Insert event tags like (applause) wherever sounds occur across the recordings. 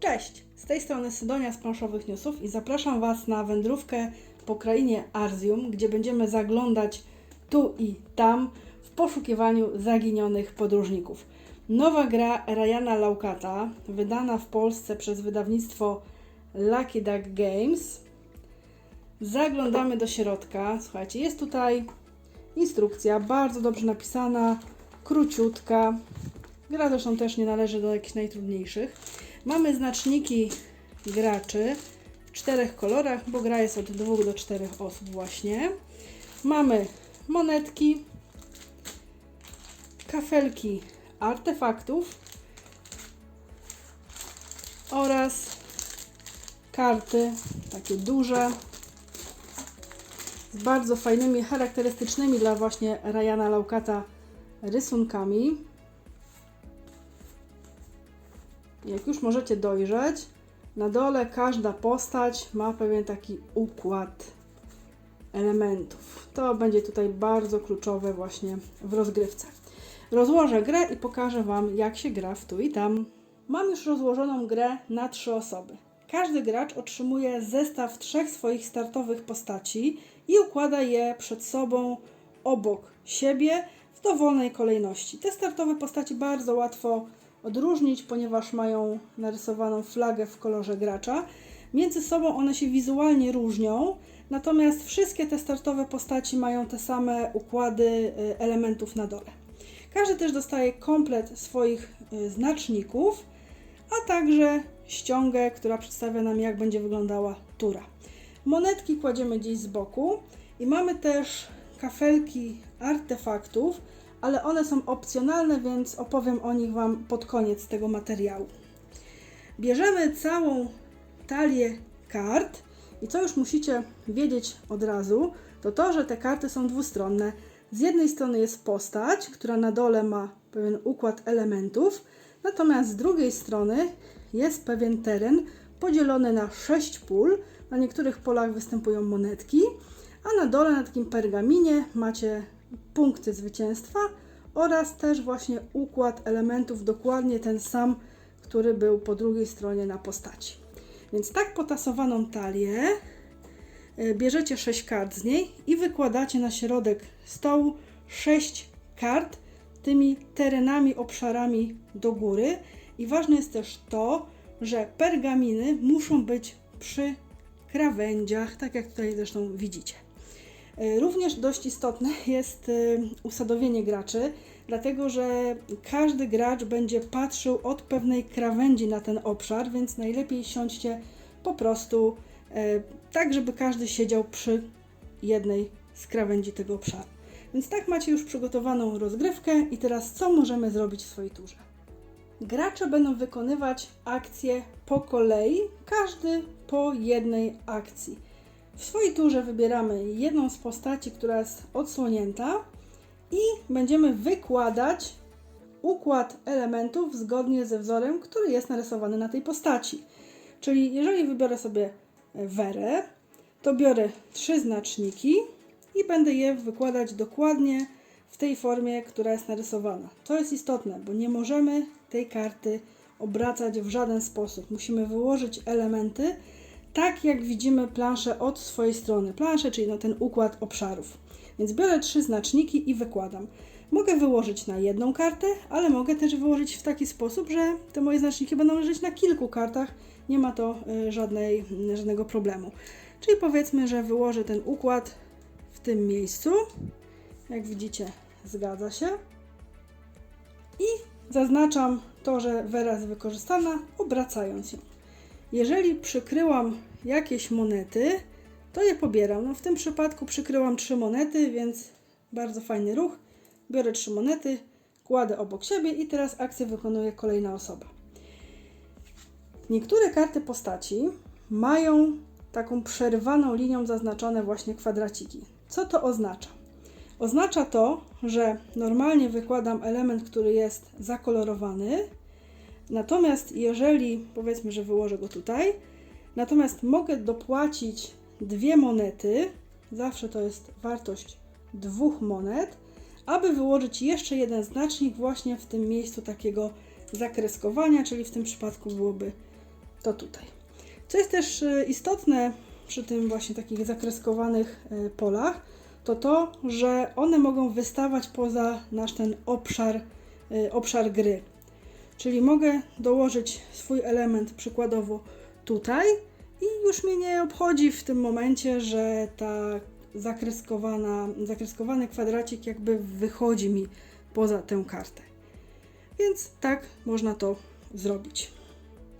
Cześć! Z tej strony Sydonia z Planszowych Newsów i zapraszam Was na wędrówkę po krainie Arzium, gdzie będziemy zaglądać tu i tam w poszukiwaniu zaginionych podróżników. Nowa gra Ryana Laukata, wydana w Polsce przez wydawnictwo Lucky Duck Games. Zaglądamy do środka. Słuchajcie, jest tutaj instrukcja, bardzo dobrze napisana, króciutka. Gra zresztą też nie należy do jakichś najtrudniejszych. Mamy znaczniki graczy w czterech kolorach, bo gra jest od dwóch do czterech osób właśnie. Mamy monetki, kafelki artefaktów oraz karty takie duże z bardzo fajnymi, charakterystycznymi dla właśnie Ryana Laukata rysunkami. Jak już możecie dojrzeć, na dole każda postać ma pewien taki układ elementów. To będzie tutaj bardzo kluczowe właśnie w rozgrywce. Rozłożę grę i pokażę Wam, jak się gra w tu i tam. Mam już rozłożoną grę na trzy osoby. Każdy gracz otrzymuje zestaw trzech swoich startowych postaci i układa je przed sobą obok siebie w dowolnej kolejności. Te startowe postaci bardzo łatwo odróżnić, ponieważ mają narysowaną flagę w kolorze gracza. Między sobą one się wizualnie różnią, natomiast wszystkie te startowe postaci mają te same układy y, elementów na dole. Każdy też dostaje komplet swoich y, znaczników, a także ściągę, która przedstawia nam, jak będzie wyglądała tura. Monetki kładziemy gdzieś z boku i mamy też kafelki artefaktów, ale one są opcjonalne, więc opowiem o nich Wam pod koniec tego materiału. Bierzemy całą talię kart i co już musicie wiedzieć od razu, to to, że te karty są dwustronne. Z jednej strony jest postać, która na dole ma pewien układ elementów, natomiast z drugiej strony jest pewien teren podzielony na sześć pól. Na niektórych polach występują monetki, a na dole na takim pergaminie macie punkty zwycięstwa oraz też właśnie układ elementów dokładnie ten sam, który był po drugiej stronie na postaci. Więc tak potasowaną talię y, bierzecie 6 kart z niej i wykładacie na środek stołu 6 kart tymi terenami, obszarami do góry. I ważne jest też to, że pergaminy muszą być przy krawędziach, tak jak tutaj zresztą widzicie. Y, Również dość istotne (laughs) jest y, usadowienie graczy, dlatego że każdy gracz będzie patrzył od pewnej krawędzi na ten obszar, więc najlepiej siądźcie po prostu y, tak, żeby każdy siedział przy jednej z krawędzi tego obszaru. Więc tak macie już przygotowaną rozgrywkę i teraz co możemy zrobić w swojej turze? Gracze będą wykonywać akcje po kolei, każdy po jednej akcji. W swojej turze wybieramy jedną z postaci, która jest odsłonięta i będziemy wykładać układ elementów zgodnie ze wzorem, który jest narysowany na tej postaci. Czyli jeżeli wybiorę sobie werę, to biorę trzy znaczniki i będę je wykładać dokładnie w tej formie, która jest narysowana. To jest istotne, bo nie możemy tej karty obracać w żaden sposób. Musimy wyłożyć elementy tak, jak widzimy planszę od swojej strony. Planszę, czyli no ten układ obszarów. Więc biorę trzy znaczniki i wykładam. Mogę wyłożyć na jedną kartę, ale mogę też wyłożyć w taki sposób, że te moje znaczniki będą leżeć na kilku kartach. Nie ma to y, żadnej, żadnego problemu. Czyli powiedzmy, że wyłożę ten układ w tym miejscu. Jak widzicie, zgadza się. I zaznaczam to, że jest wykorzystana, obracając ją. Jeżeli przykryłam jakieś monety, to je pobieram. No w tym przypadku przykryłam trzy monety, więc bardzo fajny ruch. Biorę trzy monety, kładę obok siebie i teraz akcję wykonuje kolejna osoba. Niektóre karty postaci mają taką przerwaną linią zaznaczone właśnie kwadraciki. Co to oznacza? Oznacza to, że normalnie wykładam element, który jest zakolorowany, natomiast jeżeli powiedzmy, że wyłożę go tutaj, natomiast mogę dopłacić dwie monety, zawsze to jest wartość dwóch monet, aby wyłożyć jeszcze jeden znacznik właśnie w tym miejscu takiego zakreskowania, czyli w tym przypadku byłoby to tutaj. Co jest też e, istotne przy tym właśnie takich zakreskowanych e, polach, to to, że one mogą wystawać poza nasz ten obszar, e, obszar gry. Czyli mogę dołożyć swój element przykładowo tutaj i już mnie nie obchodzi w tym momencie, że ta zakreskowana, zakreskowany kwadracik jakby wychodzi mi poza tę kartę. Więc tak można to zrobić.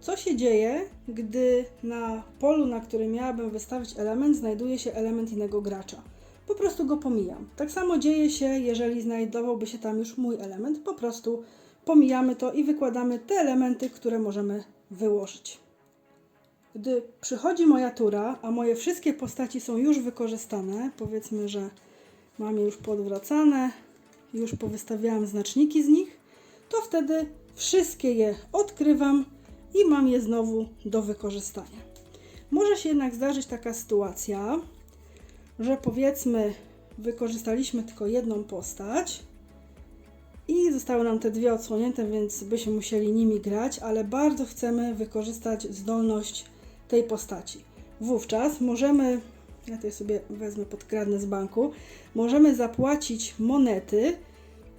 Co się dzieje, gdy na polu, na którym miałabym wystawić element, znajduje się element innego gracza? Po prostu go pomijam. Tak samo dzieje się, jeżeli znajdowałby się tam już mój element. Po prostu pomijamy to i wykładamy te elementy, które możemy wyłożyć. Gdy przychodzi moja tura, a moje wszystkie postaci są już wykorzystane, powiedzmy, że mam je już podwracane, już powystawiałam znaczniki z nich, to wtedy wszystkie je odkrywam i mam je znowu do wykorzystania. Może się jednak zdarzyć taka sytuacja, że powiedzmy wykorzystaliśmy tylko jedną postać i zostały nam te dwie odsłonięte, więc byśmy musieli nimi grać, ale bardzo chcemy wykorzystać zdolność tej postaci. Wówczas możemy, ja tutaj sobie wezmę podkradnę z banku, możemy zapłacić monety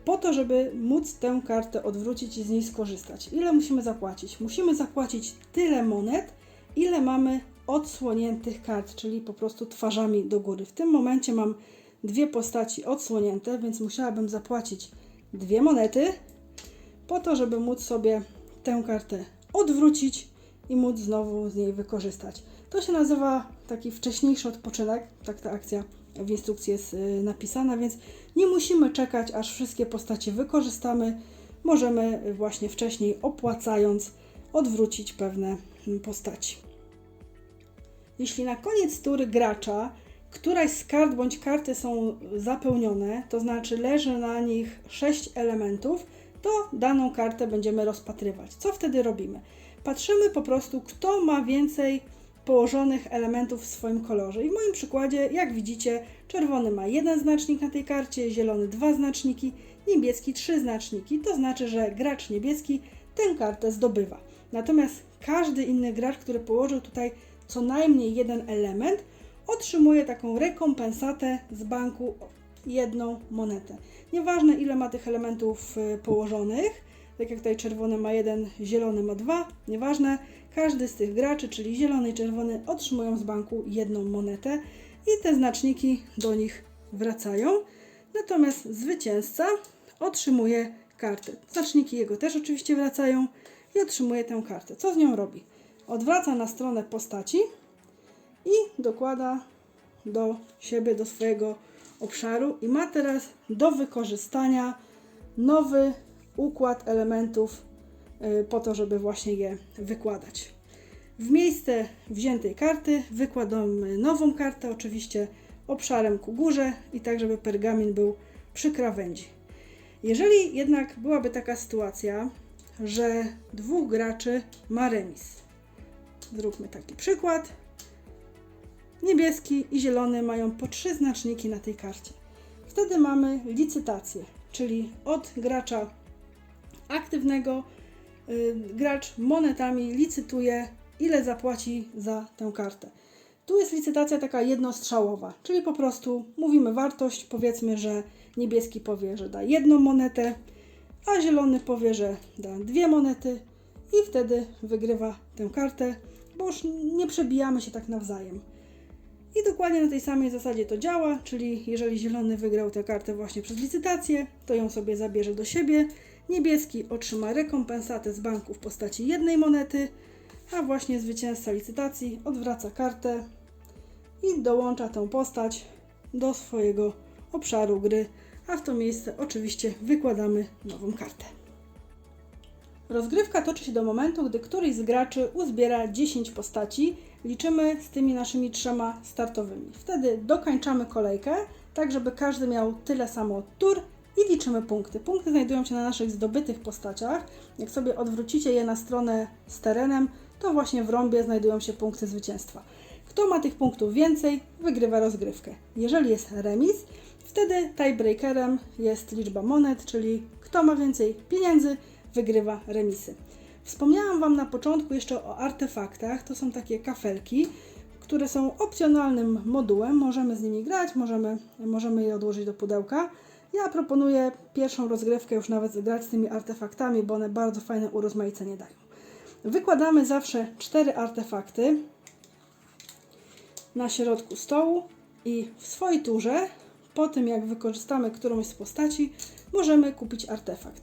po to, żeby móc tę kartę odwrócić i z niej skorzystać. Ile musimy zapłacić? Musimy zapłacić tyle monet, ile mamy odsłoniętych kart, czyli po prostu twarzami do góry. W tym momencie mam dwie postaci odsłonięte, więc musiałabym zapłacić dwie monety po to, żeby móc sobie tę kartę odwrócić i móc znowu z niej wykorzystać. To się nazywa taki wcześniejszy odpoczynek, tak ta akcja w instrukcji jest y, napisana, więc nie musimy czekać, aż wszystkie postacie wykorzystamy. Możemy właśnie wcześniej, opłacając, odwrócić pewne mm, postaci. Jeśli na koniec tury gracza któraś z kart bądź karty są zapełnione, to znaczy leży na nich 6 elementów, to daną kartę będziemy rozpatrywać. Co wtedy robimy? Patrzymy po prostu, kto ma więcej położonych elementów w swoim kolorze. I w moim przykładzie, jak widzicie, czerwony ma jeden znacznik na tej karcie, zielony dwa znaczniki, niebieski trzy znaczniki. To znaczy, że gracz niebieski tę kartę zdobywa. Natomiast każdy inny gracz, który położył tutaj co najmniej jeden element, otrzymuje taką rekompensatę z banku jedną monetę. Nieważne ile ma tych elementów y, położonych, tak jak tutaj czerwony ma jeden, zielony ma dwa, nieważne, każdy z tych graczy, czyli zielony i czerwony, otrzymują z banku jedną monetę i te znaczniki do nich wracają. Natomiast zwycięzca otrzymuje kartę. Znaczniki jego też oczywiście wracają i otrzymuje tę kartę. Co z nią robi? Odwraca na stronę postaci i dokłada do siebie, do swojego obszaru i ma teraz do wykorzystania nowy układ elementów y, po to, żeby właśnie je wykładać. W miejsce wziętej karty wykładamy nową kartę, oczywiście obszarem ku górze i tak, żeby pergamin był przy krawędzi. Jeżeli jednak byłaby taka sytuacja, że dwóch graczy ma remis, zróbmy taki przykład. Niebieski i zielony mają po trzy znaczniki na tej karcie. Wtedy mamy licytację, czyli od gracza aktywnego y, gracz monetami licytuje, ile zapłaci za tę kartę. Tu jest licytacja taka jednostrzałowa, czyli po prostu mówimy wartość, powiedzmy, że niebieski powie, że da jedną monetę, a zielony powie, że da dwie monety i wtedy wygrywa tę kartę, bo już nie przebijamy się tak nawzajem. I dokładnie na tej samej zasadzie to działa, czyli jeżeli zielony wygrał tę kartę właśnie przez licytację, to ją sobie zabierze do siebie, Niebieski otrzyma rekompensatę z banku w postaci jednej monety, a właśnie zwycięzca licytacji odwraca kartę i dołącza tę postać do swojego obszaru gry, a w to miejsce oczywiście wykładamy nową kartę. Rozgrywka toczy się do momentu, gdy któryś z graczy uzbiera 10 postaci. Liczymy z tymi naszymi trzema startowymi. Wtedy dokończamy kolejkę, tak żeby każdy miał tyle samo tur i liczymy punkty. Punkty znajdują się na naszych zdobytych postaciach. Jak sobie odwrócicie je na stronę z terenem, to właśnie w rąbie znajdują się punkty zwycięstwa. Kto ma tych punktów więcej, wygrywa rozgrywkę. Jeżeli jest remis, wtedy tiebreakerem jest liczba monet, czyli kto ma więcej pieniędzy, wygrywa remisy. Wspomniałam Wam na początku jeszcze o artefaktach. To są takie kafelki, które są opcjonalnym modułem. Możemy z nimi grać, możemy, możemy je odłożyć do pudełka. Ja proponuję pierwszą rozgrywkę już nawet grać z tymi artefaktami, bo one bardzo fajne urozmaicenie dają. Wykładamy zawsze cztery artefakty na środku stołu i w swojej turze, po tym jak wykorzystamy którąś z postaci, możemy kupić artefakt.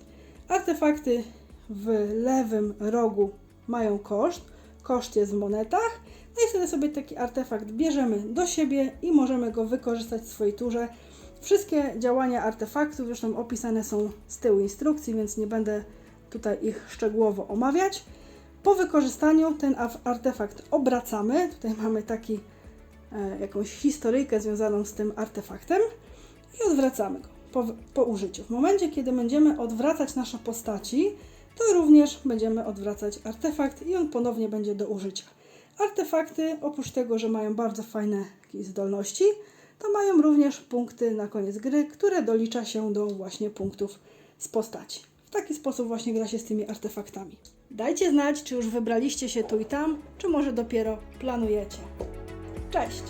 Artefakty w lewym rogu mają koszt, koszt jest w monetach, no i wtedy sobie taki artefakt bierzemy do siebie i możemy go wykorzystać w swojej turze. Wszystkie działania artefaktów zresztą opisane są z tyłu instrukcji, więc nie będę tutaj ich szczegółowo omawiać. Po wykorzystaniu ten artefakt obracamy. Tutaj mamy taki, e, jakąś historyjkę związaną z tym artefaktem i odwracamy go po, po użyciu. W momencie, kiedy będziemy odwracać nasze postaci, to również będziemy odwracać artefakt i on ponownie będzie do użycia. Artefakty, oprócz tego, że mają bardzo fajne zdolności, to mają również punkty na koniec gry, które dolicza się do właśnie punktów z postaci. W taki sposób właśnie gra się z tymi artefaktami. Dajcie znać, czy już wybraliście się tu i tam, czy może dopiero planujecie. Cześć!